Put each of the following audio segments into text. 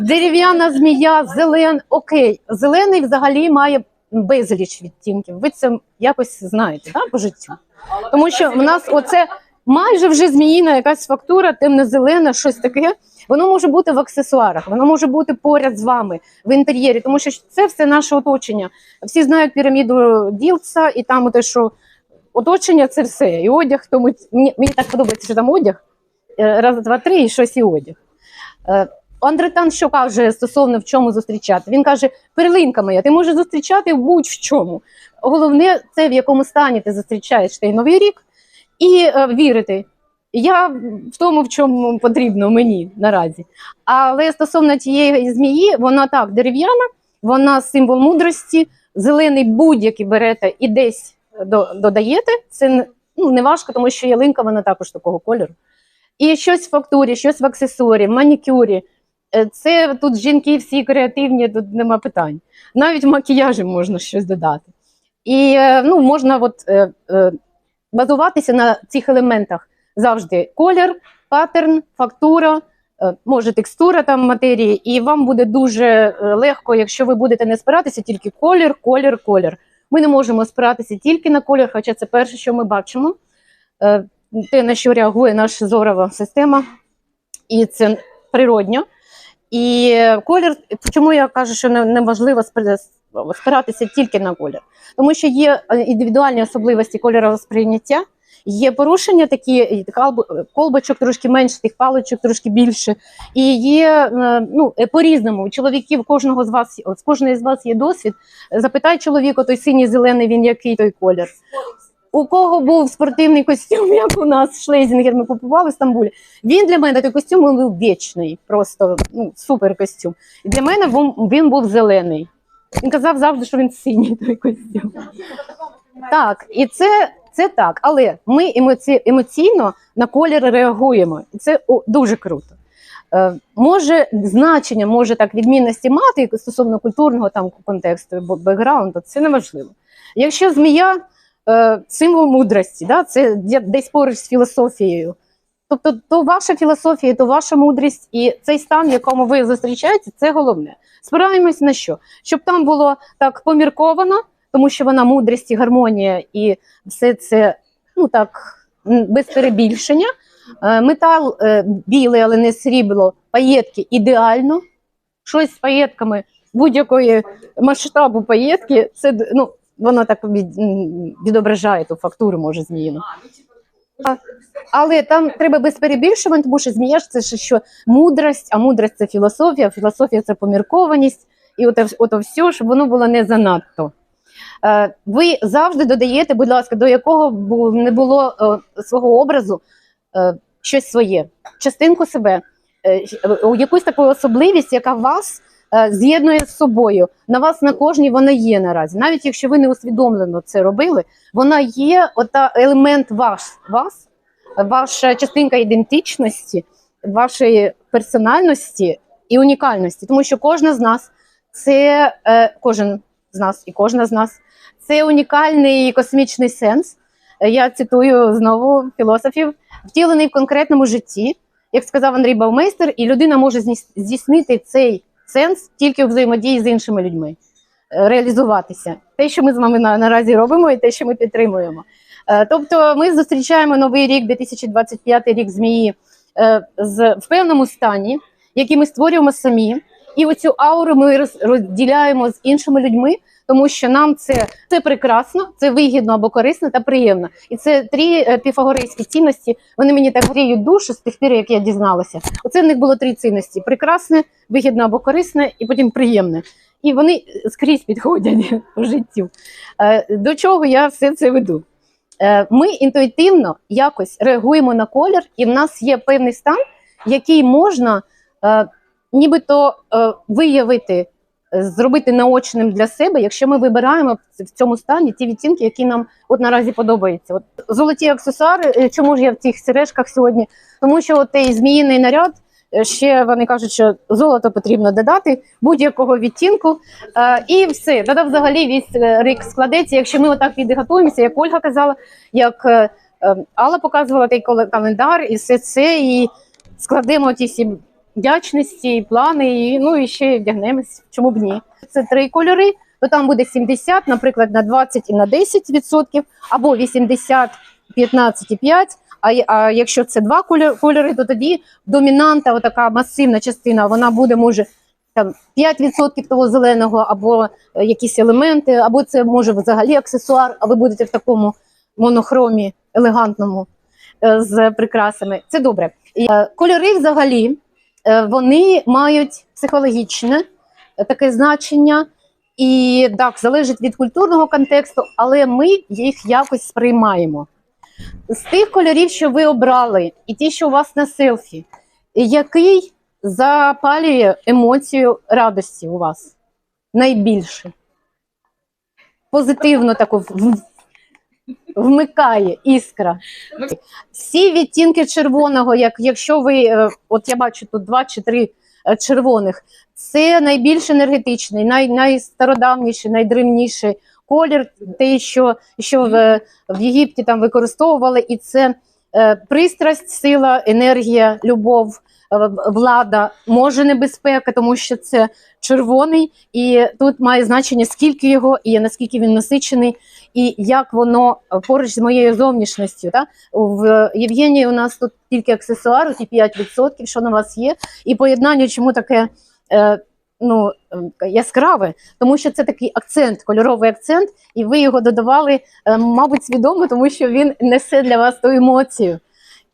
Дерев'яна змія, зелен, окей. Зелений взагалі має безліч відтінків. Ви це якось знаєте да, по життю. Тому що в нас оце майже вже зміїна якась фактура, темно-зелена, щось таке. Воно може бути в аксесуарах, воно може бути поряд з вами в інтер'єрі, тому що це все наше оточення. Всі знають піраміду Ділца, і там те, що оточення це все. І одяг, тому мені, так подобається, що там одяг. Е, Раз, два, три, і щось і одяг. Е, Андретан що каже стосовно в чому зустрічати? Він каже: перлинка моя, ти можеш зустрічати будь-в чому. Головне, це в якому стані ти зустрічаєш той новий рік і е, вірити. Я в тому, в чому потрібно мені наразі. Але стосовно тієї змії, вона так дерев'яна, вона символ мудрості, зелений будь-який берете і десь до, додаєте. Це ну, не важко, тому що ялинка вона також такого кольору. І щось в фактурі, щось в аксесуарі, в манікюрі. Е, Це тут жінки всі креативні, тут нема питань. Навіть в макіяжі можна щось додати. І е, ну, можна от, е, базуватися на цих елементах завжди колір, паттерн, фактура, може текстура там матерії, і вам буде дуже легко, якщо ви будете не спиратися тільки колір, колір, колір. Ми не можемо спиратися тільки на колір, хоча це перше, що ми бачимо. Те, на що реагує наша зорова система, і це природньо. І колір, чому я кажу, що не- неможливо спиратися тільки на колір? Тому що є е, індивідуальні особливості кольорового сприйняття, є порушення такі, колбочок трошки менше, тих паличок трошки більше. І є е, ну, е, по-різному. У чоловіків кожного з вас, з кожної з вас є досвід. Запитай чоловіка, той синій, зелений, він який той колір. У кого був спортивний костюм, як у нас Шлезінгер, ми купували в Стамбулі. Він для мене той костюм був вічний, просто ну, супер костюм. І для мене він, був зелений. Він казав завжди, що він синій той костюм. Так, і це, це так. Але ми емоці, емоційно на колір реагуємо. І це о, дуже круто. Е, може значення, може так відмінності мати стосовно культурного там контексту, бо- бекграунду, це не важливо. Якщо змія символ мудрості, да, це десь поруч з філософією. Тобто, то ваша філософія, то ваша мудрість, і цей стан, в якому ви зустрічаєте, це головне. Спираємось на що? Щоб там було так помірковано, тому що вона мудрість і гармонія, і все це ну так без перебільшення. Е, Метал е, білий, але не срібло, паєтки ідеально. Щось з паєтками будь-якої масштабу паєтки, це ну, воно так відображає ту фактуру, може, зміїну. Але там треба без перебільшувань, тому що змія ж це ж що мудрость, а мудрость це філософія, філософія це поміркованість, і ото, ото все, щоб воно було не занадто. Е, Ви завжди додаєте, будь ласка, до якого бу- не було е, свого образу е, щось своє, частинку себе, якусь таку особливість, яка вас з'єднує з собою. На вас на кожній вона є наразі. Навіть якщо ви не усвідомлено це робили, вона є ота елемент ваш, вас, ваша частинка ідентичності, вашої персональності і унікальності. Тому що кожна з нас це е, кожен з нас і кожна з нас це унікальний космічний сенс. Е, Я цитую знову філософів, втілений в конкретному житті, як сказав Андрій Баумейстер, і людина може здійснити цей сенс тільки у взаємодії з іншими людьми, е, реалізуватися. Те, що ми з вами на, наразі робимо, і те, що ми підтримуємо. Е, Тобто, ми зустрічаємо новий рік, 2025 рік змії е, з в певному стані, який ми створюємо самі. І оцю ауру ми роз- розділяємо з іншими людьми, тому що нам це, це прекрасно, це вигідно або корисно та приємно. І це три е, піфагорейські цінності. Вони мені так гріють душу з тих пір, як я дізналася. Оце в них було три цінності: прекрасне, вигідне або корисне, і потім приємне. І вони скрізь підходять у життю. Е, До чого я все це веду? Е, Ми інтуїтивно якось реагуємо на колір, і в нас є певний стан, який можна нібито виявити, зробити наочним для себе, якщо ми вибираємо в цьому стані ті відтінки, які нам от наразі подобаються. От золоті аксесуари, е, чому ж я в цих сережках сьогодні? Тому що от той зміїний наряд. е, Ще вони кажуть, що золото потрібно додати будь-якого відтінку, Е, і все. Тоді взагалі весь рік складеться. Якщо ми отак підготуємося, як Ольга казала, як е, е, Алла показувала той календар, і все це, і складемо ті всі вдячності, і плани, і, ну і ще вдягнемось, чому б ні. Це три кольори, то там буде 70, наприклад, на 20 і на 10 відсотків, або 80, 15 і 5. А, а якщо це два кольори, то тоді домінанта, отака масивна частина, вона буде може там 5% того зеленого, або е, якісь елементи, або це може взагалі аксесуар, а ви будете в такому монохромі елегантному е, з прикрасами. Це добре. Е, Кольори взагалі вони мають психологічне е, таке значення. І так, залежить від культурного контексту, але ми їх якось сприймаємо. З тих кольорів, що ви обрали, і ті, що у вас на селфі, який запалює емоцію радості у вас найбільше? Позитивно таку вмикає іскра. Всі відтінки червоного, як якщо ви, е, от я бачу тут два чи три е, червоних, це найбільш енергетичний, най, найстародавніший, найдревніший колір, те, що, що в, в Єгипті там використовували, і це е, пристрасть, сила, енергія, любов, влада, може небезпека, тому що це червоний, і тут має значення, скільки його, і наскільки він насичений, і як воно е, поруч з моєю зовнішністю. Та? В Євгенії у нас тут тільки аксесуари, ті 5%, що на вас є, і поєднання, чому таке. Е, Ну, е, яскраве, тому що це такий акцент, кольоровий акцент, і ви його додавали, е, мабуть, свідомо, тому що він несе для вас ту емоцію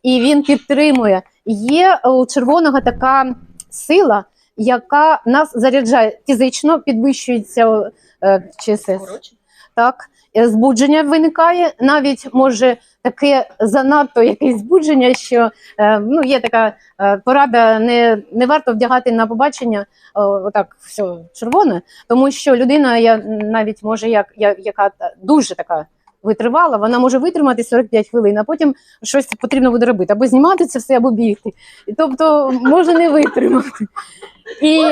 і він підтримує. Є у червоного така сила, яка нас заряджає. Фізично, підвищується е, ЧСС. Так, е, збудження виникає, навіть може таке занадто якесь збудження, що е, ну, є така е, порада, не, не варто вдягати на побачення е, отак все червоне, тому що людина, я навіть може, як я, яка дуже така витривала, вона може витримати 45 хвилин, а потім щось потрібно буде робити, або знімати це все, або бігти. Тобто може не витримати. І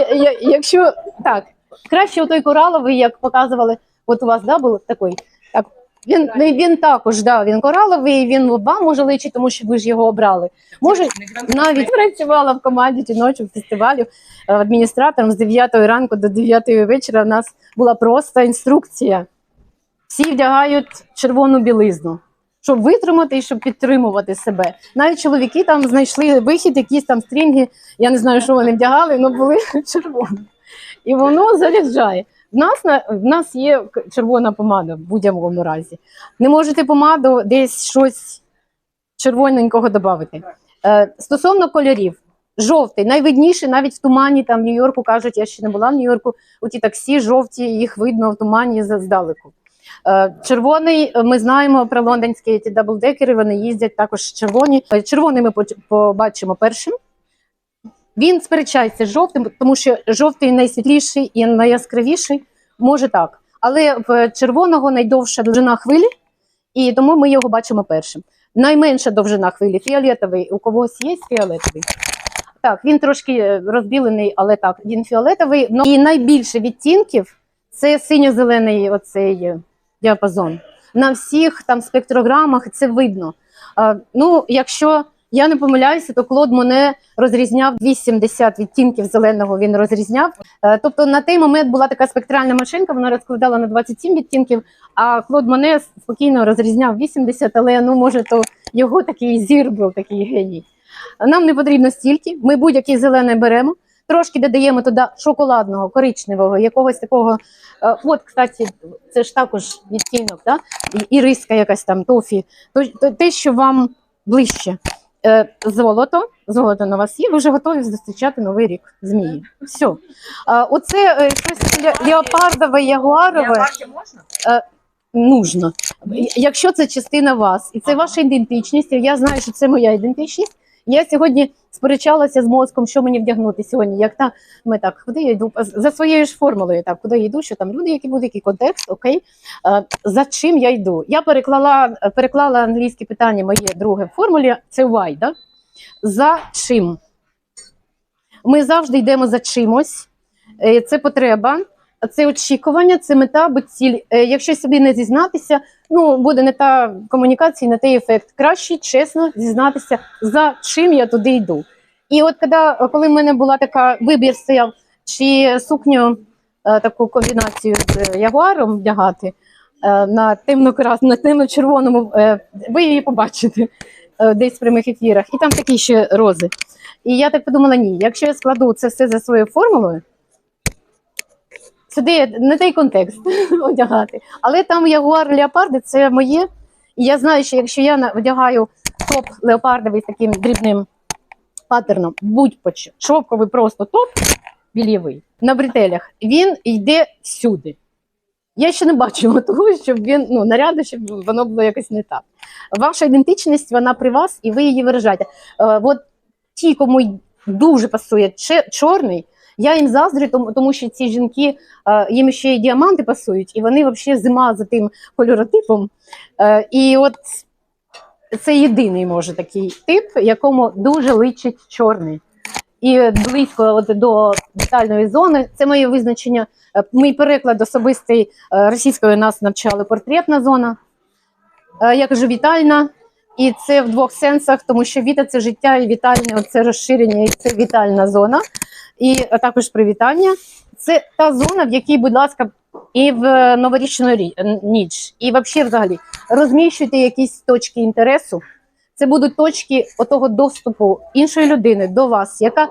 якщо так, краще той кораловий, як показували, от у вас да, був такий. Так, він, він, він також да, він кораловий, він вам може личить, тому що ви ж його обрали. Може, навіть працювала в команді жіночого фестивалю е, адміністратором з 9 ранку до 9 вечора. У нас була просто інструкція. Всі вдягають червону білизну, щоб витримати і щоб підтримувати себе. Навіть чоловіки там знайшли вихід, якісь там стрінги. Я не знаю, що вони вдягали, але були червоні. І воно заряджає. В нас в нас є червона помада в будь-якому разі. Не можете помаду десь щось червоненького додати. Е, стосовно кольорів, жовтий, найвидніший, навіть в тумані, там в Нью-Йорку кажуть, я ще не була в Нью-Йорку, у ті таксі жовті, їх видно в тумані здалеку. Е, Червоний, е, ми знаємо про лондонські ті даблдекери, вони їздять також червоні. Е, Червоний ми побачимо першим. Він сперечається з жовтим, тому що жовтий найсвітліший і найяскравіший, може так. Але в червоного найдовша довжина хвилі, і тому ми його бачимо першим. Найменша довжина хвилі фіолетовий. У когось є фіолетовий? Так, він трошки розбілений, але так, він фіолетовий. І найбільше відтінків це синьо-зелений оцей діапазон. На всіх там спектрограмах це видно. А, ну, якщо я не помиляюся, то Клод Моне розрізняв 80 відтінків зеленого. Він розрізняв. Е, Тобто на той момент була така спектральна машинка, вона розкладала на 27 відтінків, а Клод Моне спокійно розрізняв 80, але ну може то його такий зір був, такий геній. Нам не потрібно стільки. Ми будь-який зелений беремо. Трошки додаємо туди шоколадного, коричневого, якогось такого. е, От, кстати, це ж також відтінок, да? і, риска якась там, тофі. То, то, те, що вам ближче. Е, золото, золото на вас є, ви вже готові зустрічати новий рік змії. Все. Оце е, щось ле- леопардове, ягуарове можна? нужно. Якщо це частина вас, і це ваша ідентичність, я знаю, що це моя ідентичність. Я сьогодні сперечалася з мозком, що мені вдягнути сьогодні. Як та ми так, куди я йду за своєю ж формулою, так куди я йду, що там люди, які будуть, який контекст, окей. Е, за чим я йду? Я переклала, переклала англійське питання моє друге в формулі. Це why, да? За чим? Ми завжди йдемо за чимось. Е, Це потреба, це очікування, це мета або ціль. Е, Якщо собі не зізнатися, ну буде не та комунікація, не той ефект. Краще чесно зізнатися, за чим я туди йду. І от коли, коли в мене була така вибір стояв, чи сукню е, таку комбінацію з ягуаром вдягати е, на темно на темно-червоному, е, ви її побачите десь в прямих ефірах, і там такі ще рози. І я так подумала: ні, якщо я складу це все за своєю формулою, сюди не той контекст одягати. Але там ягуар леопарди це моє. І я знаю, що якщо я одягаю топ леопардовий з таким дрібним паттерном, будь-по шовковий просто топ білєвий на бретелях, він йде всюди. Я ще не бачила того, щоб він ну, наряду, щоб воно було якось не так. Ваша ідентичність, вона при вас, і ви її виражаєте. Е, от ті, кому дуже пасує чорний, я їм заздрю, тому, тому що ці жінки, е, їм ще й діаманти пасують, і вони взагалі зима за тим кольоротипом. Е, і от це єдиний може такий тип, якому дуже личить чорний. І близько от до детальної зони. Це моє визначення. Е, Мій переклад особистий е, російською нас навчали портретна зона. Е, Я кажу вітальна. І це в двох сенсах, тому що віта це життя і вітальне це розширення, і це вітальна зона, і також привітання. Це та зона, в якій, будь ласка, і в новорічну рі- ніч, і взагалі розміщуйте якісь точки інтересу. Це будуть точки отого доступу іншої людини до вас, яка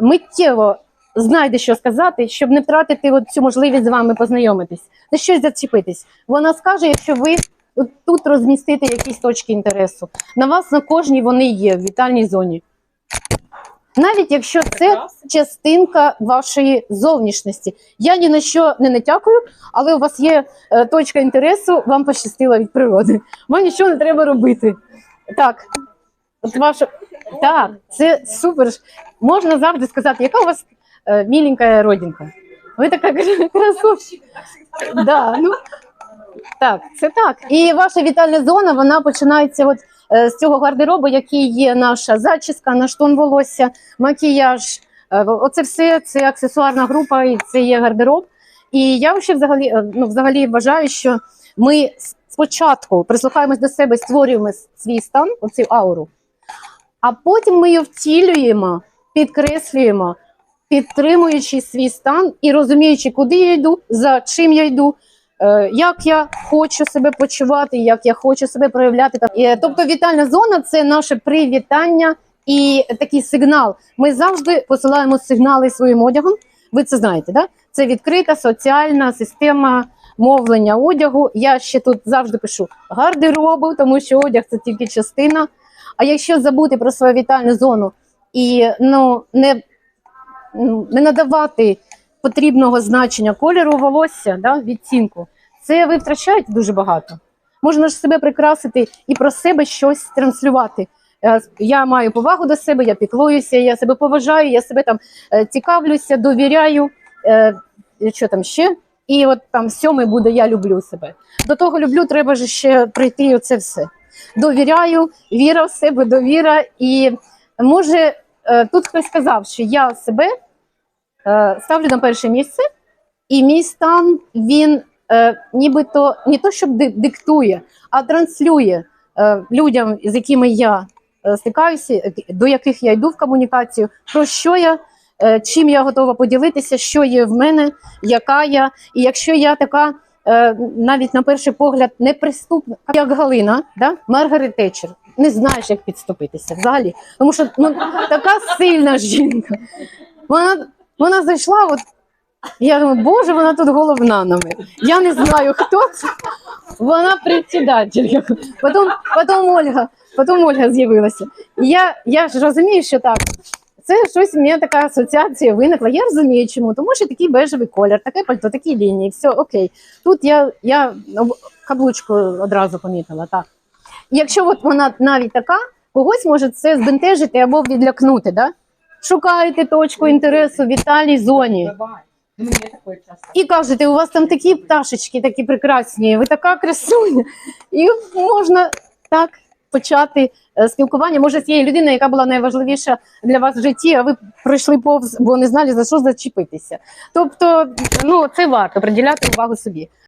миттєво знайде, що сказати, щоб не втратити цю можливість з вами познайомитись, за щось зачепитись. Вона скаже, якщо ви тут розмістите якісь точки інтересу. На вас на кожній вони є в вітальній зоні. Навіть якщо це частинка вашої зовнішності. Я ні на що не натякую, але у вас є е, точка інтересу, вам пощастило від природи. Вам нічого не треба робити. Так, от ваша... так, це супер. Можна завжди сказати, яка у вас е, міленька родинка. Ви така красотка. Да, ну, так, це так. І ваша вітальна зона вона починається от, е, з цього гардеробу, який є наша зачіска, наш тон волосся, макіяж. Е, Оце все це аксесуарна група, і це є гардероб. І я ще взагалі, е, ну, взагалі вважаю, що ми спочатку прислухаємось до себе, створюємо свій стан, оцю ауру, а потім ми її втілюємо, підкреслюємо, підтримуючи свій стан і розуміючи, куди я йду, за чим я йду. Е, Як я хочу себе почувати, як я хочу себе проявляти. Е, Тобто вітальна зона це наше привітання і такий сигнал. Ми завжди посилаємо сигнали своїм одягом. Ви це знаєте, да? Це відкрита соціальна система мовлення одягу. Я ще тут завжди пишу гардеробу, тому що одяг це тільки частина. А якщо забути про свою вітальну зону і ну, не, ну, не надавати потрібного значення кольору волосся, да, відцінку, це ви втрачаєте дуже багато. Можна ж себе прикрасити і про себе щось транслювати. Е, Я маю повагу до себе, я піклуюся, я себе поважаю, я себе там е, цікавлюся, довіряю. е, Що там ще? І от там сьомий буде я люблю себе. До того люблю, треба ж ще прийти оце все. Довіряю, віра в себе, довіра. І може тут хтось сказав, що я себе ставлю на перше місце, і мій стан він е, нібито не то, щоб диктує, а транслює е, людям, з якими я е, стикаюся, е, до яких я йду в комунікацію, про що я, е, чим я готова поділитися, що є в мене, яка я. І якщо я така. е, Навіть на перший погляд неприступна, як Галина, да? Маргарет Тетчер. Не знаєш, як підступитися взагалі. Тому що ну, така сильна жінка. Вона, вона зайшла, от я думаю, боже, вона тут головна на мене. Я не знаю, хто це. Вона председатель. Потім, потім Ольга, потім Ольга з'явилася. І я, я ж розумію, що так. Це щось у мене така асоціація виникла. Я розумію, чому. Тому що такий бежевий колір, таке пальто, такі лінії, все окей. Тут я, я каблучку одразу помітила. Так. Якщо от вона навіть така, когось може це збентежити або відлякнути. Да? Шукаєте точку інтересу в вітальній зоні. Ну. І кажете, у вас там такі пташечки, такі прекрасні, ви така красуня. І можна так почати е, спілкування. Може, з тією людиною, яка була найважливіша для вас в житті, а ви пройшли повз, бо не знали за що зачепитися. Тобто, ну це варто приділяти увагу собі.